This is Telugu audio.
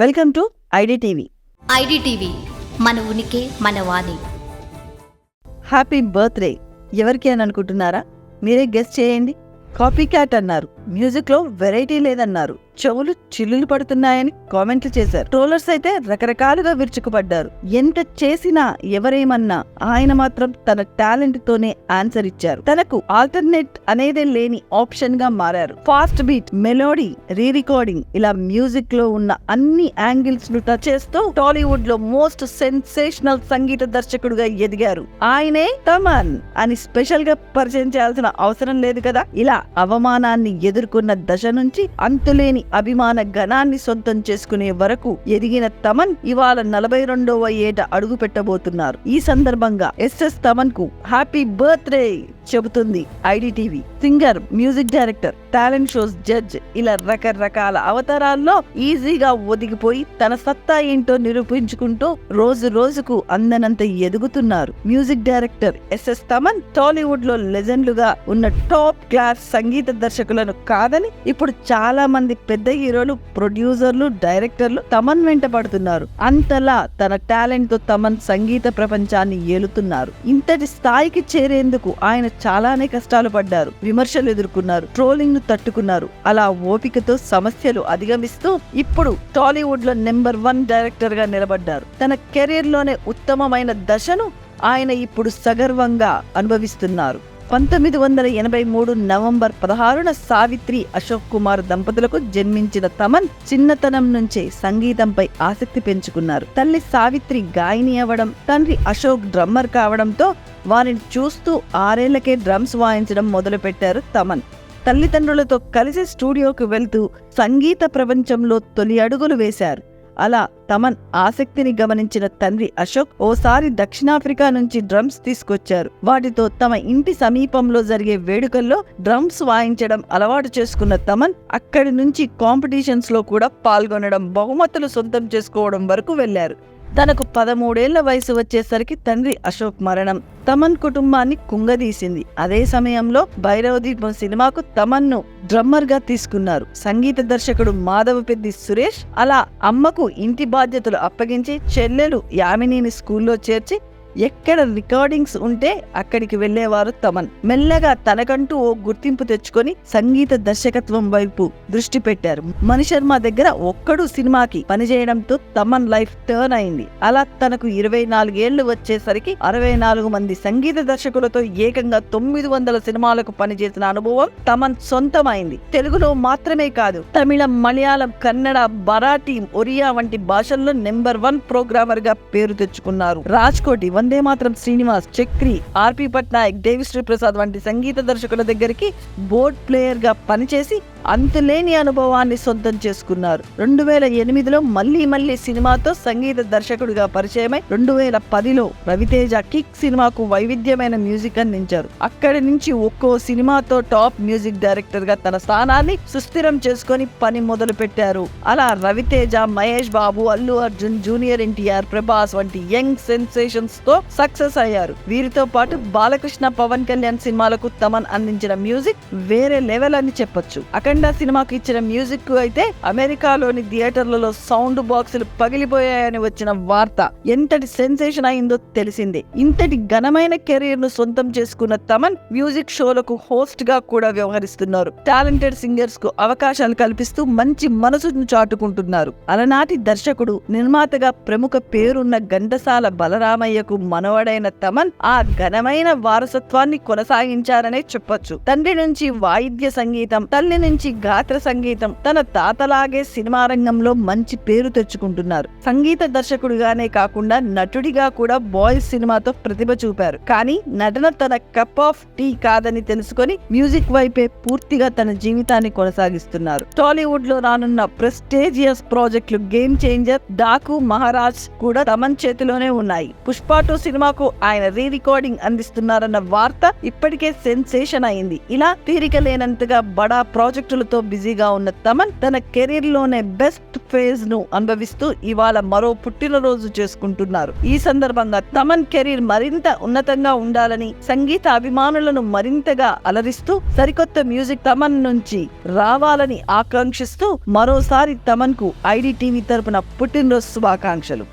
Welcome to ID TV IDTV మన ఉనికి మన వాణి. Happy birthday. ఎవరికి అని అనుకుంటున్నారా? మీరే గెస్ట్ చేయండి. కాపీ క్యాట్ అన్నారు. మ్యూజిక్లో వెరైటీ లేదన్నారు. చెవులు చిల్లులు పడుతున్నాయని కామెంట్లు చేశారు. ట్రోలర్స్ అయితే రకరకాలుగా విరుచుకుపడ్డారు. ఎంత చేసినా ఎవరేమన్నా ఆయన మాత్రం తన టాలెంట్ తోనే ఆన్సర్ ఇచ్చారు. తనకు ఆల్టర్నేట్ అనేదే లేని ఆప్షన్గా మారారు. Fast beat melody re recording ఇలా మ్యూజిక్లో ఉన్న అన్ని యాంగిల్స్ను టచ్ చేస్తూ టాలీవుడ్లో మోస్ట్ సెన్సేషనల్ సంగీత దర్శకుడుగా ఎదిగారు. ఆయనే తమన్ అని స్పెషల్గా పరిచయం చేయాల్సిన అవసరం లేదు కదా? ఇలా అవమానాన్ని ఎదుర్కొన్న దశ నుంచి అంతులేని అభిమాన గణాన్ని సొంతం చేసుకునే వరకు ఎదిగిన తమన్ ఇవాళ నలభై రెండవ ఏట అడుగు పెట్టబోతున్నారు. ఈ సందర్భంగా ఎస్ఎస్ తమన్కు హ్యాపీ బర్త్డే చెబుతుంది IDTV. Singer music director talent shows judge ఇలా రకరకాల అవతారాల్లో ఈజీగా ఒదిగిపోయి తన సత్తా ఏంటో నిరూపించుకుంటూ రోజు రోజుకు అందనంత ఎదుగుతున్నారు. Music director S S Thaman టాలీవుడ్లో లెజెండ్లుగా ఉన్న టాప్ క్లాస్ సంగీత దర్శకులను కాదని ఇప్పుడు చాలా మంది పెద్ద హీరోలు ప్రొడ్యూసర్లు డైరెక్టర్లు తమన్ వెంట పడుతున్నారు. అంతలా తన టాలెంట్తో తమన్ సంగీత ప్రపంచాన్ని ఏలుతున్నారు. ఇంతటి స్థాయికి చేరేందుకు ఆయన చాలానే కష్టాలు పడ్డారు విమర్శలు ఎదుర్కొన్నారు ట్రోలింగ్ను తట్టుకున్నారు. అలా ఓపికతో సమస్యలు అధిగమిస్తూ ఇప్పుడు టాలీవుడ్లో నెంబర్ వన్ డైరెక్టర్గా నిలబడ్డారు. తన కెరీర్లోనే ఉత్తమమైన దశను ఆయన ఇప్పుడు సగర్వంగా అనుభవిస్తున్నారు. పంతొమ్మిది వందల ఎనభై మూడు నవంబర్ పదహారున సావిత్రి అశోక్ కుమార్ దంపతులకు జన్మించిన తమన్ చిన్నతనం నుంచే సంగీతంపై ఆసక్తి పెంచుకున్నారు. తల్లి సావిత్రి గాయని అవ్వడం తండ్రి అశోక్ డ్రమ్మర్ కావడంతో వారిని చూస్తూ ఆరేళ్ళకే డ్రమ్స్ వాయించడం మొదలుపెట్టారు తమన్. తల్లిదండ్రులతో కలిసి స్టూడియోకు వెళ్తూ సంగీత ప్రపంచంలో తొలి అడుగులు వేశారు. అలా తమన్ ఆసక్తిని గమనించిన తండ్రి అశోక్ ఓసారి దక్షిణాఫ్రికా నుంచి డ్రమ్స్ తీసుకొచ్చారు. వాటితో తమ ఇంటి సమీపంలో జరిగే వేడుకల్లో డ్రమ్స్ వాయించడం అలవాటు చేసుకున్న తమన్ అక్కడి నుంచి కాంపిటీషన్స్లో కూడా పాల్గొనడం బహుమతులు సొంతం చేసుకోవడం వరకు వెళ్ళారు. తనకు పదమూడేళ్ళ వయసు వచ్చేసరికి తండ్రి అశోక్ మరణం. తమన్ కుటుంబాన్ని కుంగదీసింది. అదే సమయంలో భైరవదీపం సినిమాకు తమన్ను డ్రమ్మర్గా తీసుకున్నారు. సంగీత దర్శకుడు మాధవ పెద్ది సురేష్ అలా అమ్మకు ఇంటి బాధ్యతలు అప్పగించి చెల్లెలు యామినిని స్కూల్లో చేర్చి ఎక్కడ రికార్డింగ్స్ ఉంటే అక్కడికి వెళ్ళేవారు తమన్. మెల్లగా తనకంటూ ఓ గుర్తింపు తెచ్చుకొని సంగీత దర్శకత్వం వైపు దృష్టి పెట్టారు. మణిశర్మ దగ్గర ఒక్కడు సినిమాకి పనిచేయడంతో తమన్ లైఫ్ టర్న్ అయింది. అలా తనకు ఇరవై నాలుగేళ్ళు వచ్చేసరికి అరవై నాలుగు మంది సంగీత దర్శకులతో ఏకంగా తొమ్మిది వందల సినిమాలకు పనిచేసిన అనుభవం తమన్ సొంతమైంది. తెలుగులో మాత్రమే కాదు తమిళం మలయాళం కన్నడ మరాఠీ ఒరియా వంటి భాషల్లో నెంబర్ వన్ ప్రోగ్రామర్గా పేరు తెచ్చుకున్నారు. రాజ్కోటి వందే మాత్రం శ్రీనివాస్ చక్రి ఆర్పి పట్నాయక్ దేవిశ్రీ ప్రసాద్ వంటి సంగీత దర్శకుల దగ్గరికి బోర్డ్ ప్లేయర్గా పనిచేసి అంతులేని అనుభవాన్ని సొంతం చేసుకున్నారు. రెండు వేల ఎనిమిదిలో మళ్ళీ మళ్ళీ సినిమాతో సంగీత దర్శకుడిగా పరిచయమై రెండు వేల పదిలో రవితేజ కిక్ సినిమాకు వైవిధ్యమైన మ్యూజిక్ అందించారు. అక్కడి నుంచి ఒక్కో సినిమాతో టాప్ మ్యూజిక్ డైరెక్టర్గా తన స్థానాన్ని సుస్థిరం చేసుకొని పని మొదలు పెట్టారు అలా రవితేజ మహేష్ బాబు అల్లు అర్జున్ జూనియర్ ఎన్టీఆర్ ప్రభాస్ వంటి యంగ్ సెన్సేషన్స్తో సక్సెస్ అయ్యారు. వీరితో పాటు బాలకృష్ణ పవన్ కళ్యాణ్ సినిమాలకు తమన్ అందించిన మ్యూజిక్ వేరే లెవెల్ అని చెప్పొచ్చు. అఖండ సినిమాకు ఇచ్చిన మ్యూజిక్కు అయితే అమెరికాలోని థియేటర్లలో సౌండ్ బాక్సులు పగిలిపోయాయని వచ్చిన వార్త ఎంతటి సెన్సేషన్ అయిందో తెలిసిందే. ఇంతటి ఘనమైన కెరీర్ను సొంతం చేసుకున్న తమన్ మ్యూజిక్ షోలకు హోస్ట్గా కూడా వ్యవహరిస్తున్నారు. టాలెంటెడ్ సింగర్స్కు అవకాశాలు కల్పిస్తూ మంచి మనసును చాటుకుంటున్నారు. అలనాటి దర్శకుడు నిర్మాతగా ప్రముఖ పేరున్న ఘంటసాల బలరామయ్యకు మనవడైన తమన్ ఆ ఘనమైన వారసత్వాన్ని కొనసాగించారనే చెప్పొచ్చు. తండ్రి నుంచి వాయిద్య సంగీతం తల్లి నుంచి గాత్ర సంగీతం తన తాతలాగే సినిమా రంగంలో మంచి పేరు తెచ్చుకుంటున్నారు. సంగీత దర్శకుడిగానే కాకుండా నటుడిగా కూడా బాయ్స్ సినిమాతో ప్రతిభ చూపారు. కానీ నటన తన కప్ ఆఫ్ టీ కాదని తెలుసుకొని మ్యూజిక్ వైపే పూర్తిగా తన జీవితాన్ని కొనసాగిస్తున్నారు. టాలీవుడ్లో రానున్న ప్రెస్టేజియస్ ప్రాజెక్టులు గేమ్ చేంజర్ డాకు మహారాజ్ కూడా తమన్ చేతిలోనే ఉన్నాయి. పుష్పాటు టూ సినిమాకు ఆయన రీ రికార్డింగ్ అందిస్తున్నారన్న వార్త ఇప్పటికే సెన్సేషన్ అయింది. ఇలా తీరిక లేనంతగా బడా ప్రాజెక్టులతో బిజీగా ఉన్న తమన్ తన కెరీర్లోనే బెస్ట్ ఫేజ్ను అనుభవిస్తూ ఇవాళ మరో పుట్టినరోజు చేసుకుంటున్నారు. ఈ సందర్భంగా తమన్ కెరీర్ మరింత ఉన్నతంగా ఉండాలని సంగీత అభిమానులను మరింతగా అలరిస్తూ సరికొత్త మ్యూజిక్ తమన్ నుంచి రావాలని ఆకాంక్షిస్తూ మరోసారి తమన్కు ఐడి టీవీ తరపున పుట్టినరోజు శుభాకాంక్షలు.